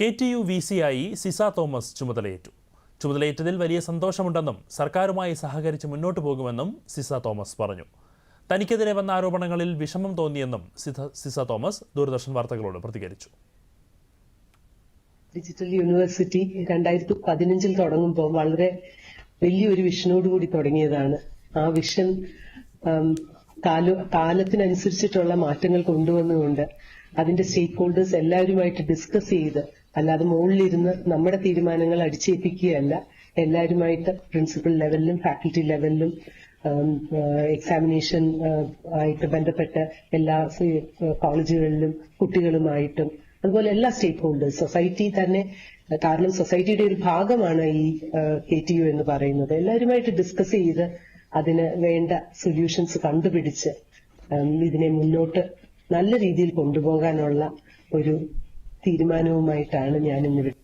K T U V C ആയി Ciza Thomas ചുമതലയേറ്റു. ചുമതലയേറ്റതിൽ വലിയ സന്തോഷമുണ്ടെന്നും സർക്കാരുമായി സഹകരിച്ച് മുന്നോട്ടു പോകുമെന്നും സിസ തോമസ് പറഞ്ഞു. തനിക്കെതിരെ വന്ന ആരോപണങ്ങളിൽ വിഷമം തോന്നിയെന്നും സിസ- തോമസ് ദൂരദർശൻ വാർത്തകളോട് പ്രതികരിച്ചു. ഡിജിറ്റൽ യൂണിവേഴ്സിറ്റി രണ്ടായിരത്തി പതിനഞ്ചിൽ തുടങ്ങുമ്പോൾ വളരെ വലിയൊരു വിഷനോടുകൂടി തുടങ്ങിയതാണ്. ആ വിഷൻ കാല കാലത്തിനനുസരിച്ചിട്ടുള്ള മാറ്റങ്ങൾ കൊണ്ടുവന്നുകൊണ്ട് അതിന്റെ സ്റ്റേക്ക് ഹോൾഡേഴ്സ് എല്ലാവരുമായിട്ട് ഡിസ്കസ് ചെയ്ത് അല്ലാതെ മുകളിലിരുന്ന് നമ്മുടെ തീരുമാനങ്ങൾ അടിച്ചേൽപ്പിക്കുകയല്ല. എല്ലാവരുമായിട്ട് പ്രിൻസിപ്പൽ ലെവലിലും ഫാക്കൽറ്റി ലെവലിലും എക്സാമിനേഷൻ ആയിട്ട് ബന്ധപ്പെട്ട എല്ലാ കോളേജുകളിലും കുട്ടികളുമായിട്ടും അതുപോലെ എല്ലാ സ്റ്റേക്ക് ഹോൾഡേഴ്സ് സൊസൈറ്റി തന്നെ കാരണം സൊസൈറ്റിയുടെ ഒരു ഭാഗമാണ് ഈ കെ ടി യു എന്ന് പറയുന്നത്. എല്ലാവരുമായിട്ട് ഡിസ്കസ് ചെയ്ത് അതിന് വേണ്ട സൊല്യൂഷൻസ് കണ്ടുപിടിച്ച് ഇതിനെ മുന്നോട്ട് നല്ല രീതിയിൽ കൊണ്ടുപോകാനുള്ള ഒരു തീരുമാനവുമായിട്ടാണ് ഞാൻ ഇന്ന് ഇവിടെ